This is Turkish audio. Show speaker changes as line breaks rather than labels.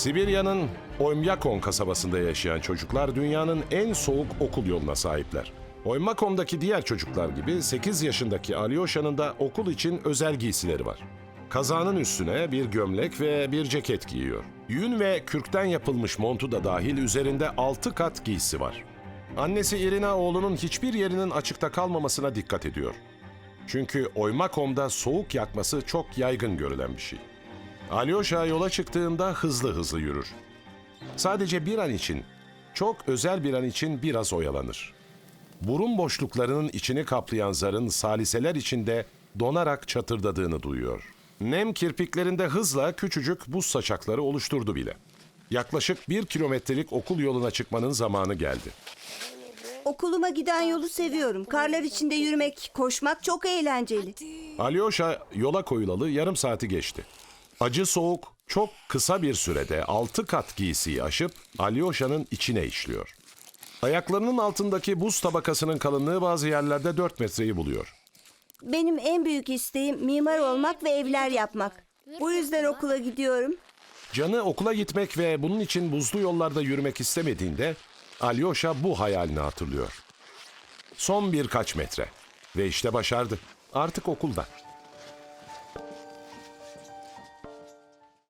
Sibirya'nın Oymyakon kasabasında yaşayan çocuklar dünyanın en soğuk okul yoluna sahipler. Oymakon'daki diğer çocuklar gibi 8 yaşındaki Alyosha'nın da okul için özel giysileri var. Kazağının üstüne bir gömlek ve bir ceket giyiyor. Yün ve kürkten yapılmış montu da dahil üzerinde 6 kat giysi var. Annesi Irina oğlunun hiçbir yerinin açıkta kalmamasına dikkat ediyor. Çünkü Oymakom'da soğuk yakması çok yaygın görülen bir şey. Alyosha yola çıktığında hızlı hızlı yürür. Sadece bir an için, çok özel bir an için biraz oyalanır. Burun boşluklarının içini kaplayan zarın saliseler içinde donarak çatırdadığını duyuyor. Nem kirpiklerinde hızla küçücük buz saçakları oluşturdu bile. Yaklaşık bir kilometrelik okul yoluna çıkmanın zamanı geldi.
Okuluma giden yolu seviyorum. Karlar içinde yürümek, koşmak çok eğlenceli.
Alyosha yola koyulalı yarım saati geçti. Acı soğuk çok kısa bir sürede altı kat giysiyi aşıp Alyosha'nın içine işliyor. Ayaklarının altındaki buz tabakasının kalınlığı bazı yerlerde 4 metreyi buluyor.
Benim en büyük isteğim mimar olmak ve evler yapmak. Bu yüzden okula gidiyorum.
Canı okula gitmek ve bunun için buzlu yollarda yürümek istemediğinde Alyosha bu hayalini hatırlıyor. Son birkaç metre ve işte başardı. Artık okulda.